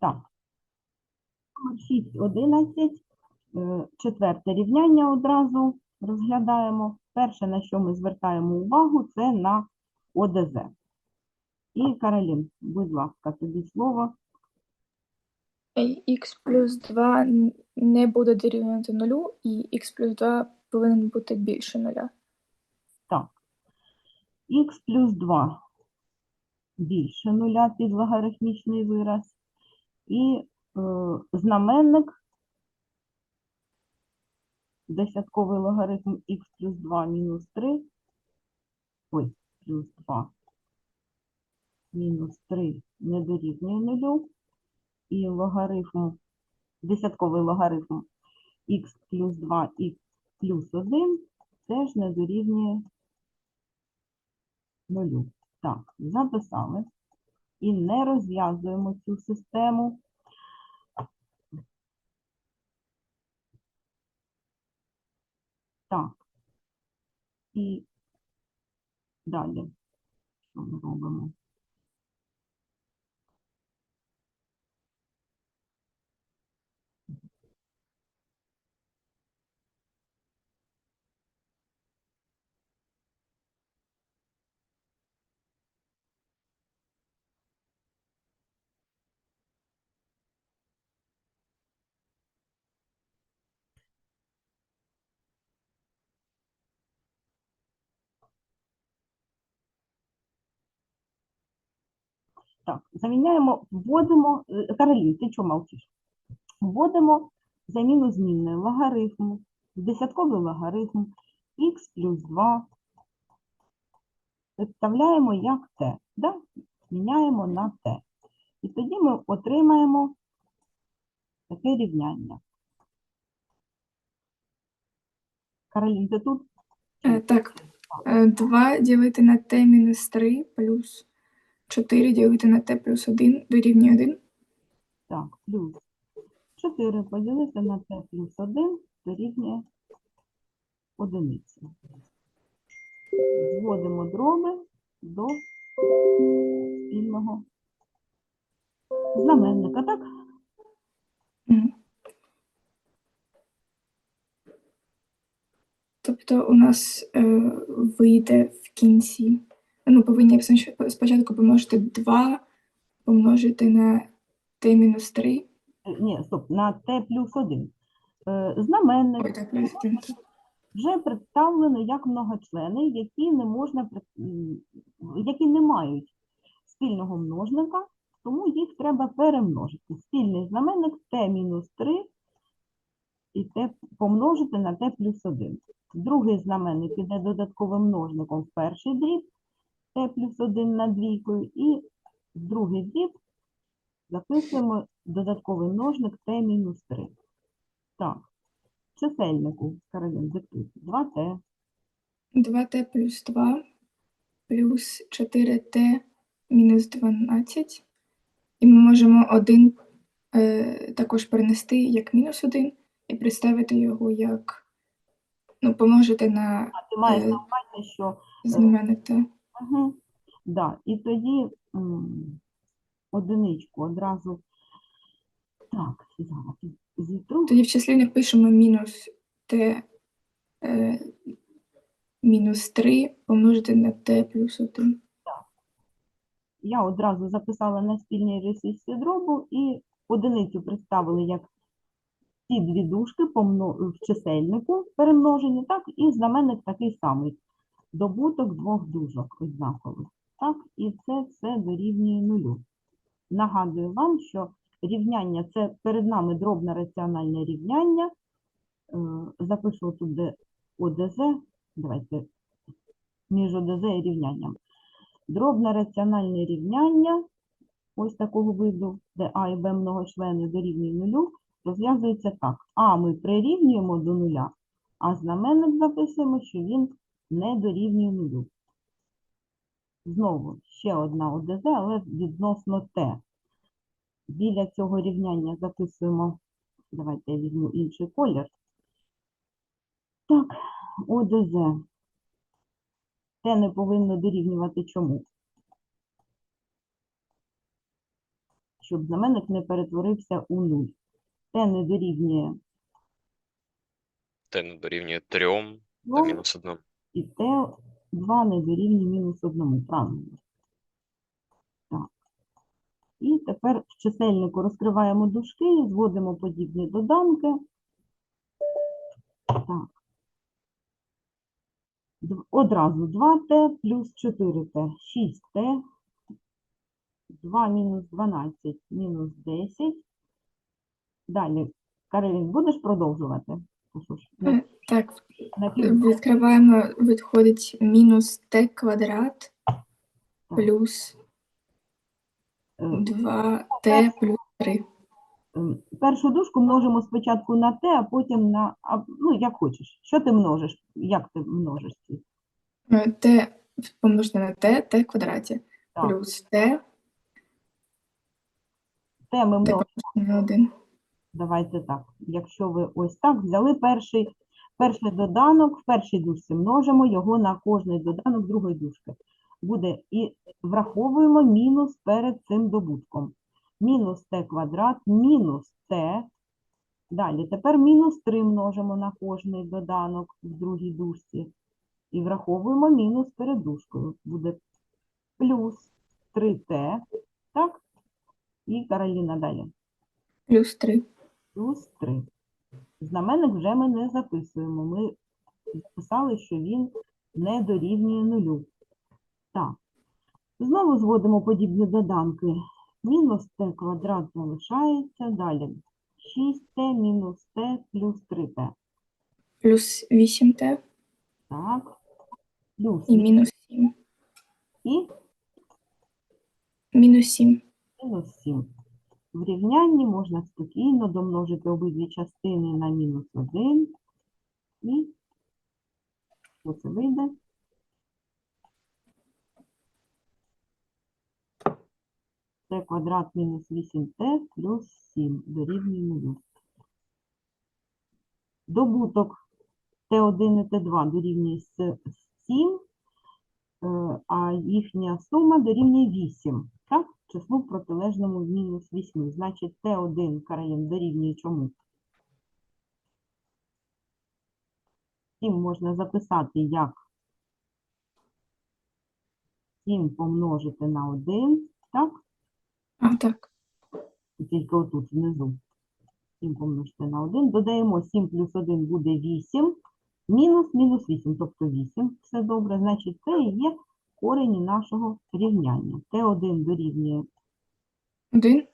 Так. 6, 11. Е, Четверте рівняння одразу розглядаємо. Перше, на що ми звертаємо увагу, це на ОДЗ. І, Каролін, будь ласка, тобі слово. х плюс 2 не буде дорівнювати нулю, і х плюс 2 повинен бути більше нуля. Так. Х плюс 2 більше нуля під логарифмічний вираз. І е, знаменник десятковий логарифм х плюс 2 мінус 3. Ой, плюс 2 мінус 3 не дорівнює нулю. І логарифм, десятковий логарифм х плюс 2 х плюс 1 теж не дорівнює нулю. Так, записали. І не розв'язуємо цю систему. Так. І далі. Що ми робимо? Так, заміняємо, вводимо, е, Каролін, ти чого мовчиш? Вводимо заміну змінної логарифму, десятковий логарифм, х плюс 2. Представляємо як t, да? міняємо на t. І тоді ми отримаємо таке рівняння. Каролін, ти тут? Е, так, 2 ділити на t мінус 3 плюс 4 ділити на t плюс 1 дорівнює 1. Так, плюс 4 поділити на t плюс 1 дорівнює одиниці. Зводимо дроби до спільного знаменника, так? Тобто у нас е, вийде в кінці. Ну, повинні спочатку помножити 2 помножити на t мінус 3. Е, Ні, стоп, на t плюс 1. Е, Знаменник Ой, так, плюс 1. вже представлено як многочлени, які не можна, які не мають спільного множника, тому їх треба перемножити. Спільний знаменник t-3 і t помножити на t плюс 1. Другий знаменник іде додатковим множником в перший дріб t плюс 1 на двійкою, і в другий дріб записуємо додатковий множник t мінус 3. Так, чисельнику, Каролін, диктуй, 2t 2t плюс 2 плюс 4t мінус 12. І ми можемо 1 е, також перенести як мінус 1 і представити його як, ну, помножити на А ти маєш Е, на увазі, що знаменник t. Угу. Да. І тоді м, одиничку одразу. Так, зараз зітру. Тоді в числівник пишемо мінус t е, мінус 3 помножити на t плюс 1. Я одразу записала на спільній рисі дробу і одиницю представили як ці дві дужки в чисельнику перемножені, так, і знаменник такий самий. Добуток двох дужок однакових. Так, і це все дорівнює нулю. Нагадую вам, що рівняння це перед нами дробне раціональне рівняння. Е, Запишу тут ОДЗ. Давайте між ОДЗ і рівнянням. Дробне раціональне рівняння ось такого виду, де А і Б многочлени дорівнює нулю, розв'язується так. А ми прирівнюємо до нуля, а знаменник записуємо, що він не дорівнює нулю. Знову ще одна ОДЗ, але відносно Т. Біля цього рівняння записуємо, давайте я візьму інший колір. Так, ОДЗ. Т не повинно дорівнювати чому? щоб знаменник не перетворився у нуль. T не дорівнює Т не дорівнює 3 та 2, мінус 1. І T2 не дорівнює мінус 1. Правильно. Так. І тепер в чисельнику розкриваємо дужки, зводимо подібні доданки. Так. Одразу 2t плюс 4t, 6t, 2 мінус 12 мінус 10. Далі, Каролін, будеш продовжувати? Е, Так, відкриваємо, відходить мінус t квадрат плюс е, 2t плюс 3. Ем, Першу дужку множимо спочатку на t, а потім на, а, ну, як хочеш. Що ти множиш? Як ти множиш ці? t помножити на t, t в квадраті, Так, плюс t, t ми t множимо. помножити на 1. Давайте так. Якщо ви ось так взяли перший, перший доданок, в першій дужці множимо його на кожний доданок другої дужки. Буде і враховуємо мінус перед цим добутком. Мінус t квадрат, мінус t. Далі, тепер мінус 3 множимо на кожний доданок в другій дужці. І враховуємо мінус перед дужкою. Буде плюс 3t. Так? І Кароліна далі Плюс 3. плюс 3. Знаменник вже ми не записуємо. Ми писали, що він не дорівнює нулю. Так. Знову зводимо подібні доданки. Мінус t квадрат залишається. Далі 6t мінус t плюс 3t. Плюс 8t Так. Плюс і мінус 7. і Мінус 7. мінус 7. В рівнянні можна спокійно домножити обидві частини на мінус 1. І що це вийде? t квадрат мінус 8t плюс 7 дорівнює 0. Добуток t1 і t2 дорівнює 7, е, а їхня сума дорівнює 8. Так? Число в протилежному в мінус 8. Значить, t1 Каролін дорівнює чому? 7 можна записати як 7 помножити на 1, так? А, так. І тільки отут внизу. 7 помножити на 1. Додаємо 7 плюс 1 буде 8. Мінус мінус 8, тобто 8. Все добре. Значить, це і є корені нашого рівняння. Т1 дорівнює 1,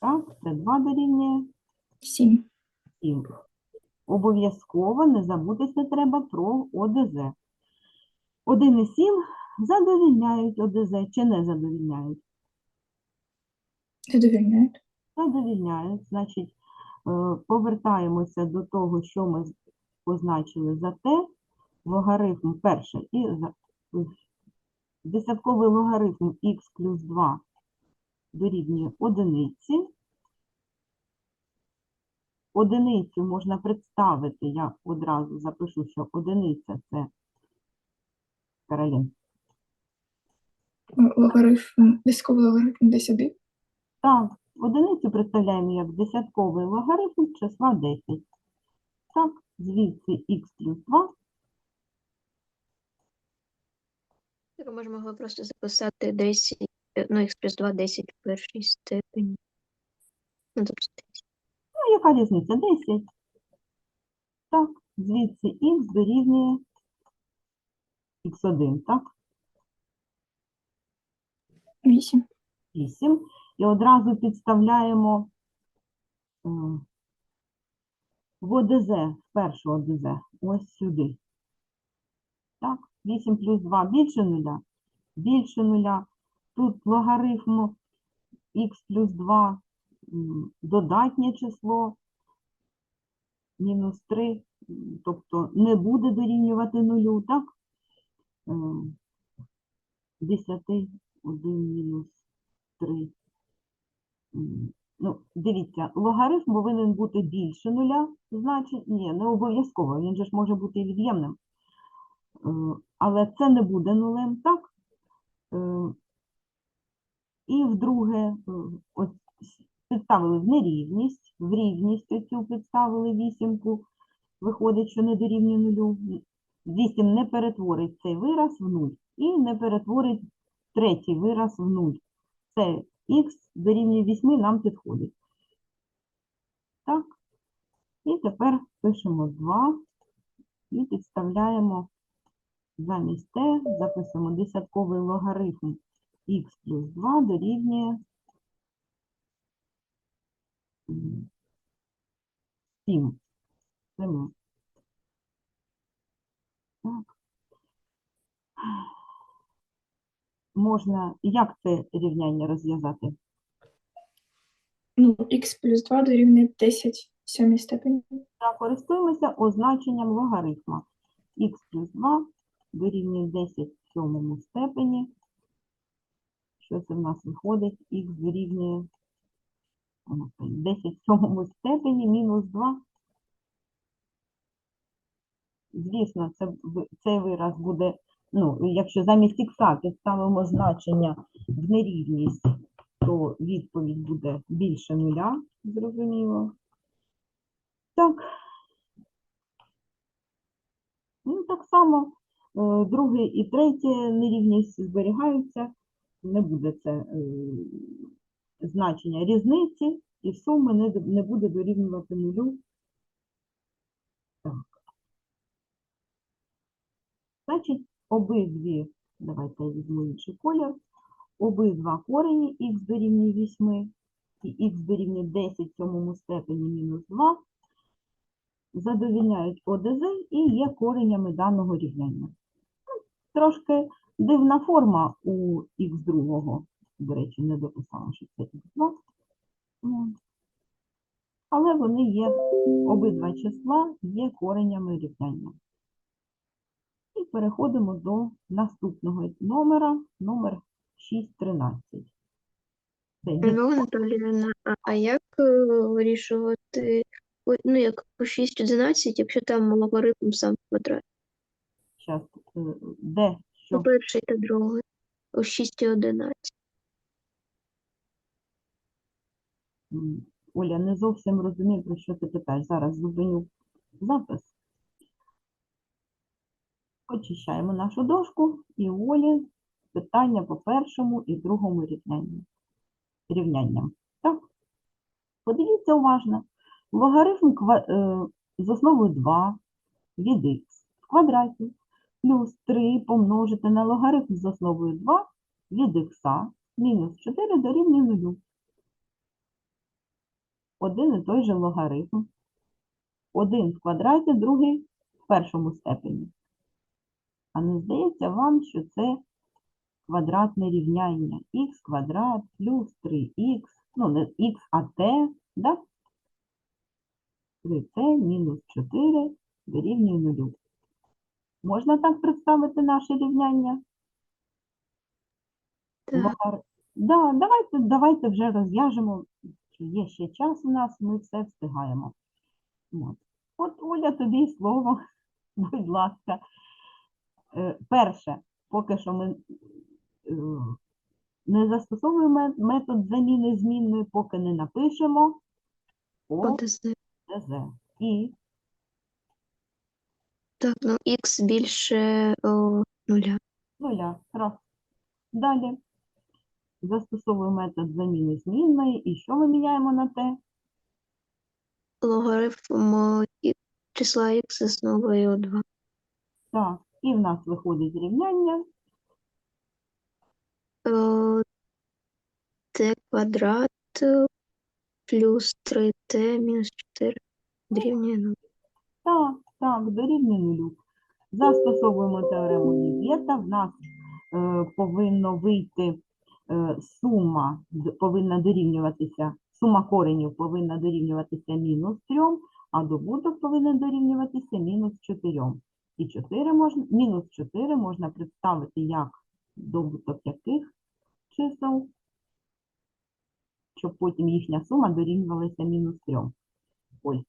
так, Т2 дорівнює 7. 7. Обов'язково не забутися треба про ОДЗ. 1 і 7 задовільняють ОДЗ чи не задовільняють? Задовільняють. задовільняють. Значить, е, повертаємося до того, що ми позначили за те. Логарифм перше і десятковий логарифм х плюс 2 дорівнює одиниці. Одиницю можна представити, я одразу запишу, що одиниця це Каролін. Логарифм, десятковий логарифм десь 1. Так, одиницю представляємо як десятковий логарифм числа 10. Так, звідси х плюс 2 Так, можна могла просто записати 10, е, ну, х плюс 2, 10 в першій степені. Ну, тобто 10. Ну, яка різниця? 10. Так, звідси х дорівнює х1, так? 8. 8. І одразу підставляємо е, в ОДЗ, в першу ОДЗ, ось сюди. Так, 8 плюс 2 більше нуля? Більше нуля. Тут логарифм х плюс 2 додатнє число, мінус 3, тобто не буде дорівнювати нулю, так? Ем, 10, 1 мінус 3. Ну, дивіться, логарифм повинен бути більше нуля, значить, ні, не обов'язково, він же ж може бути і від'ємним. Але це не буде нулем, так? Е, І вдруге, е, с- підставили в нерівність, в рівність оцю підставили вісімку, виходить, що не дорівнює нулю. 8 не перетворить цей вираз в нуль і не перетворить третій вираз в нуль. Це х дорівнює 8 нам підходить. Так. І тепер пишемо 2 і підставляємо замість t, записуємо десятковий логарифм х плюс 2 дорівнює 7. 7. Так. Можна, як це рівняння розв'язати? Ну, х плюс 2 дорівнює 10 в сьомій степені. Так, користуємося означенням логарифма. х плюс 2 дорівнює 10 в сьомому степені. Що це в нас виходить? х дорівнює о, 10 в сьомому степені мінус 2. Звісно, це, цей вираз буде, ну, якщо замість х підставимо значення в нерівність, то відповідь буде більше нуля, зрозуміло. Так. Ну, так само друге і третє нерівність зберігаються. Не буде це е, значення різниці, і суми не, не буде дорівнювати нулю. Так. Значить, обидві, давайте я візьму інший колір, обидва корені х дорівнює 8 і х дорівнює 10 в сьомому степені мінус 2 задовільняють ОДЗ і є коренями даного рівняння. Трошки дивна форма у х другого. До речі, не дописала, що це х2. Ну, Але вони є, обидва числа є коренями рівняння. І переходимо до наступного номера, номер 613. Це від- Анатоліївна, а, як е, вирішувати, ну як по 6.11, якщо там логарифм сам квадрат? е, де, що перший та другий. У 6.11. М, Оля, не зовсім розумію, про що ти питаєш. Зараз зупиню запис. Очищаємо нашу дошку і Олі питання по першому і другому рівнянню. рівнянням. Так? Подивіться уважно. Логарифм ква- е, з основою 2 від х в квадраті плюс 3 помножити на логарифм з основою 2 від х мінус 4 дорівнює 0 один і той же логарифм. Один в квадраті, другий в першому степені. А не здається вам, що це квадратне рівняння х квадрат плюс 3х, ну не х, а t, да? 3t мінус 4 дорівнює 0. Можна так представити наше рівняння? Так. Да, давайте, давайте вже розв'яжемо. що Є ще час у нас, ми все встигаємо. От, От Оля, тобі слово, будь ласка. Е, Перше, поки що ми е, не застосовуємо метод заміни змінної, поки не напишемо. ОДЗ. І Так, ну х більше о, нуля. нуля. Раз. Далі. Застосовуємо метод заміни змінної. І що ми міняємо на те? Логарифм числа х з основою 2. Так. І в нас виходить рівняння t квадрат плюс 3t мінус 4 дорівнює 0. Так, так, дорівнює нулю. Застосовуємо теорему Вієта. В нас е, повинно вийти е, сума, повинна дорівнюватися, сума коренів повинна дорівнюватися мінус 3, а добуток повинен дорівнюватися мінус 4. І 4 можна, мінус 4 можна представити як добуток яких чисел, щоб потім їхня сума дорівнювалася мінус 3. Ой,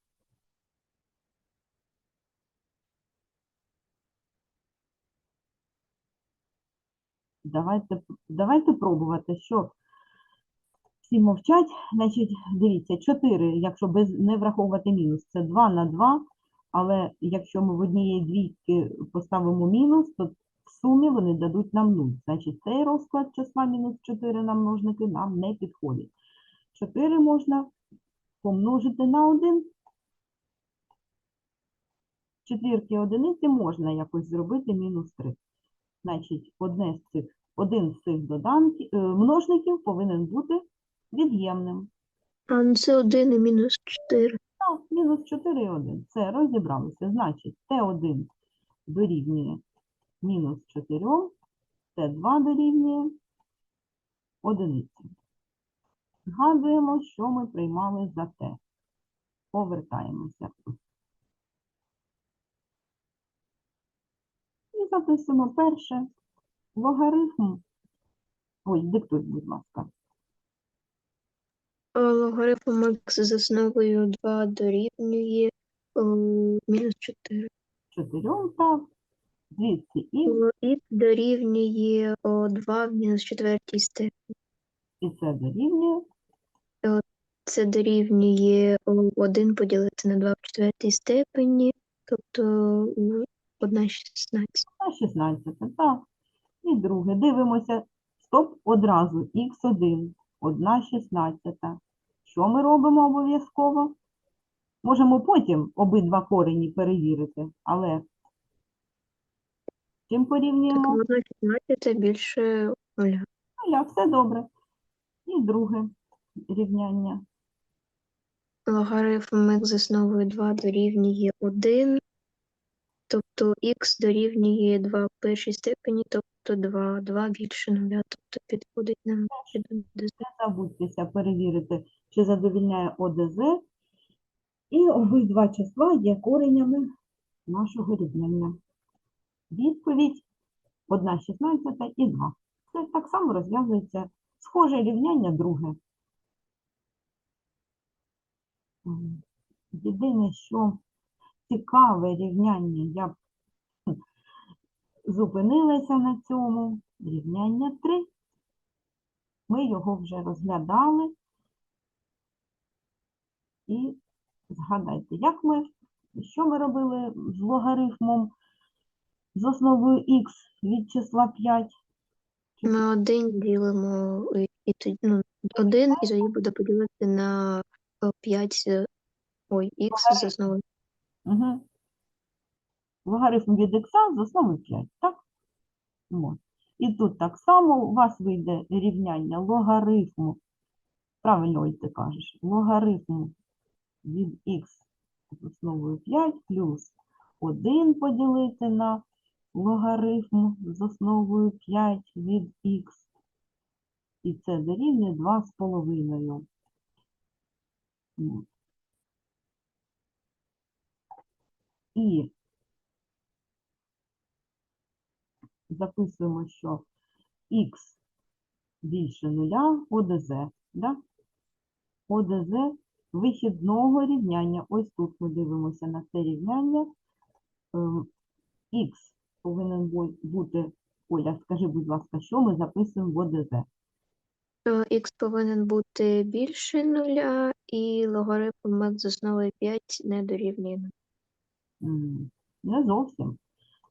Давайте, давайте пробувати, що Всі мовчать. Значить, дивіться, 4, якщо без, не враховувати мінус, це 2 на 2. Але якщо ми в однієї двійки поставимо мінус, то в сумі вони дадуть нам 0. Значить, цей розклад числа мінус 4 на множники нам не підходить. 4 можна помножити на 1. Четвірки одиниці можна якось зробити мінус 3. Значить, одне з цих, один з цих доданків, е, множників повинен бути від'ємним. А це 1 і мінус 4. Так, мінус 4 і 1. Це розібралися. Значить, Т1 дорівнює мінус 4, Т2 дорівнює одиниці. Згадуємо, що ми приймали за Т. Повертаємося. І записуємо перше. Логарифм. Ой, диктуй, будь ласка. А Логарифм х з основою 2 дорівнює мінус 4. 4, так. Звідси і, Х дорівнює 2 в мінус 4 степені. і це дорівнює Це дорівнює 1 поділити на 2 в четвертій степені, тобто 1 16. на 16, так. І друге. Дивимося. Стоп одразу. Х1, 1 16. Що ми робимо обов'язково? Можемо потім обидва корені перевірити, але чим порівнюємо? 1 16 більше 0. Нуля, все добре. І друге рівняння. Логарифм х з основою 2 дорівнює 1, тобто х дорівнює 2 в першій степені, тобто 2, 2 більше 0, тобто підходить нам під ОДЗ. Не забудьтеся перевірити, чи задовільняє ОДЗ. І обидва числа є коренями нашого рівняння. Відповідь 1 16 і 2. Це так само розв'язується схоже рівняння друге. Єдине, що цікаве рівняння, я зупинилася на цьому. Рівняння 3. Ми його вже розглядали. І згадайте, як ми, що ми робили з логарифмом з основою х від числа 5? Ми 1 ділимо, і тоді, ну, 1 і тоді буде поділити на 5, ой, х з основою. Угу. Логарифм від х з основи 5, так? І тут так само у вас вийде рівняння логарифму. Правильно, ось ти кажеш. Логарифму від х з основою 5 плюс 1 поділити на логарифм з основою 5 від х. І це дорівнює 2,5. І записуємо, що х більше нуля ОДЗ. Да? ОДЗ вихідного рівняння. Ось тут ми дивимося на це рівняння. Ем, Х повинен бути, Оля, скажи, будь ласка, що ми записуємо в ОДЗ? Е, Х повинен бути більше 0, і логарифм х з основою 5 не дорівнює Не зовсім.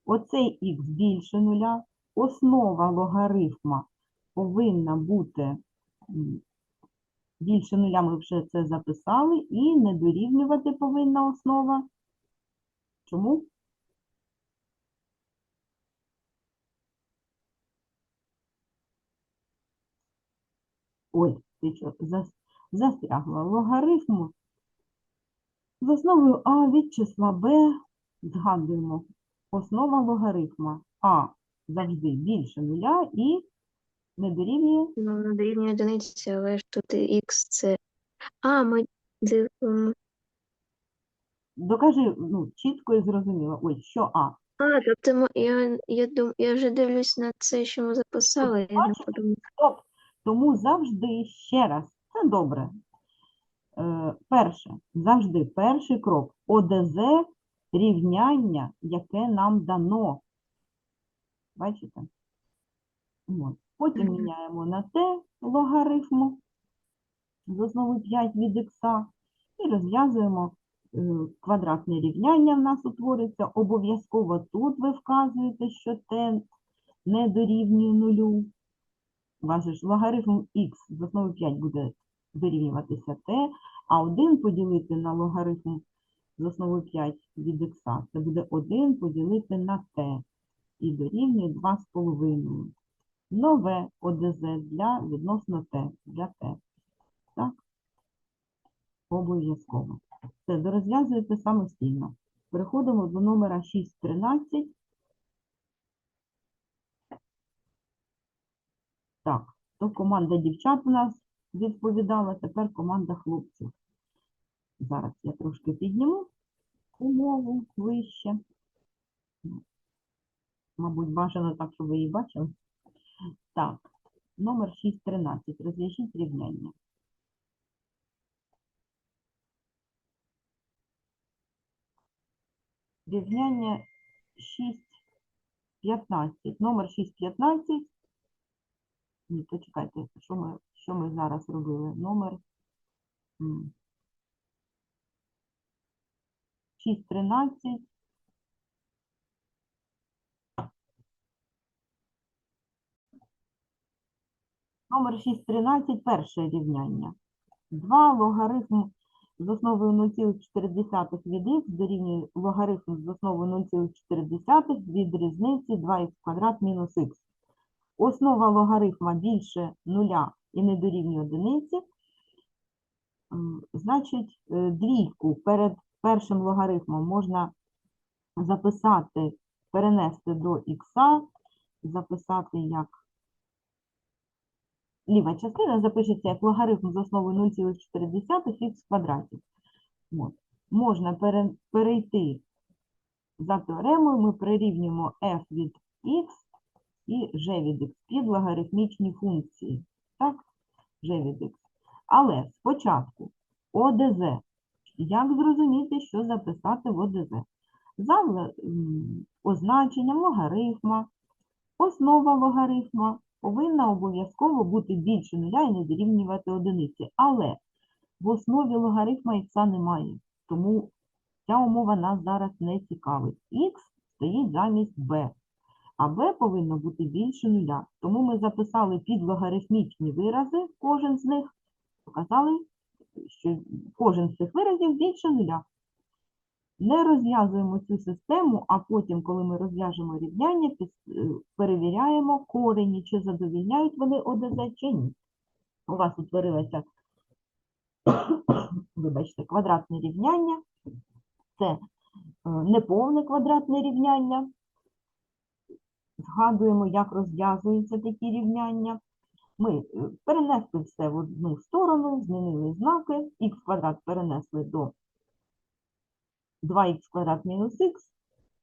Оцей х більше нуля, основа логарифма повинна бути більше нуля, ми вже це записали, і не дорівнювати повинна основа. Чому? Ой, ти що, застрягла. Логарифм з основою а від числа b згадуємо. Основа логарифма а завжди більше нуля і не дорівнює Ну, не дорівнює одиниці, але ж тут х це. А, ми дивимо. Докажи ну, чітко і зрозуміло. Ой, що А. А, тобто ми- я, я, дум, я вже дивлюсь на це, що ми записали. Я не бачите? подумала. Стоп. Тому завжди ще раз. Це добре. Е, перше, завжди перший крок. ОДЗ рівняння, яке нам дано. Бачите? От. Потім міняємо на Т логарифму. з основи 5 від х і розв'язуємо е, квадратне рівняння в нас утвориться. Обов'язково тут ви вказуєте, що t не дорівнює нулю. У ж логарифм х з основи 5 буде дорівнюватися t, а 1 поділити на логарифм з основи 5 від х, це буде 1 поділити на t і дорівнює 2,5. Нове ОДЗ для відносно t, для t. Так? Обов'язково. Це дорозв'язуєте самостійно. Переходимо до номера 6.13. Так, то команда дівчат у нас відповідала, тепер команда хлопців. Зараз я трошки підніму умову вище. Мабуть, бажано так, щоб ви її бачили. Так, номер 6.13. Розв'яжіть рівняння. Рівняння 6.15. Номер 6.15. Ні, почекайте, що ми, що ми зараз робили? Номер м, 6.13. Номер 6.13. Перше рівняння. 2 логарифм з основою 0,4 від х дорівнює логарифм з основою 0,4 від різниці 2х квадрат мінус х. Основа логарифма більше нуля і не дорівнює одиниці. Значить, е, двійку перед першим логарифмом можна записати, перенести до х, записати як ліва частина запишеться як логарифм з основою 0,4 х в квадраті. От. Можна пере- перейти за теоремою, ми прирівнюємо f від x і g від x під логарифмічні функції. Так, g від x. Але спочатку ОДЗ. Як зрозуміти, що записати в ОДЗ? За означенням логарифма, основа логарифма повинна обов'язково бути більше нуля і не дорівнювати одиниці. Але в основі логарифма х немає, тому ця умова нас зараз не цікавить. Х стоїть замість b, а b повинно бути більше нуля. Тому ми записали підлогарифмічні вирази, кожен з них, показали, що кожен з цих виразів більше нуля. Не розв'язуємо цю систему, а потім, коли ми розв'яжемо рівняння, е, перевіряємо корені, чи задовільняють вони ОДЗ, чи ні. У вас утворилося, вибачте, квадратне рівняння. Це е, неповне квадратне рівняння. Згадуємо, як розв'язуються такі рівняння. Ми е, перенесли все в одну сторону, змінили знаки, х квадрат перенесли до 2х квадрат мінус х,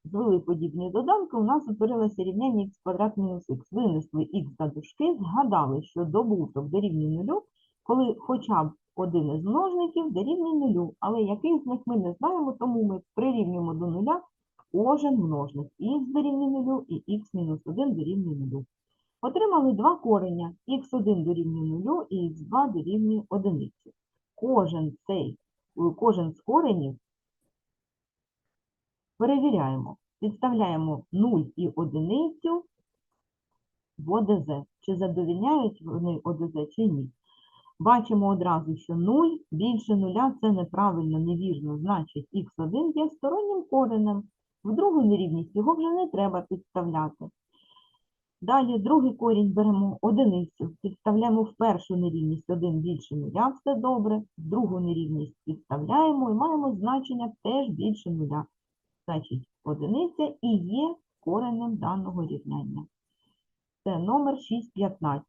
звели подібні доданки, у нас утворилося рівняння х квадрат мінус х. Винесли х за дужки, згадали, що добуток дорівнює нулю, коли хоча б один із множників дорівнює нулю, але який з них ми не знаємо, тому ми прирівнюємо до нуля кожен множник. х дорівнює нулю і х мінус 1 дорівнює нулю. Отримали два кореня, х1 дорівнює нулю і х2 дорівнює одиниці. Кожен, цей, кожен з коренів Перевіряємо. Підставляємо 0 і одиницю в ОДЗ. Чи задовільняють вони ОДЗ, чи ні. Бачимо одразу, що 0 більше 0 – це неправильно, невірно, значить х1 є стороннім коренем. В другу нерівність його вже не треба підставляти. Далі другий корінь беремо одиницю, підставляємо в першу нерівність 1 більше нуля, все добре. В другу нерівність підставляємо і маємо значення теж більше нуля. Значить, одиниця і є коренем даного рівняння. Це номер 6.15.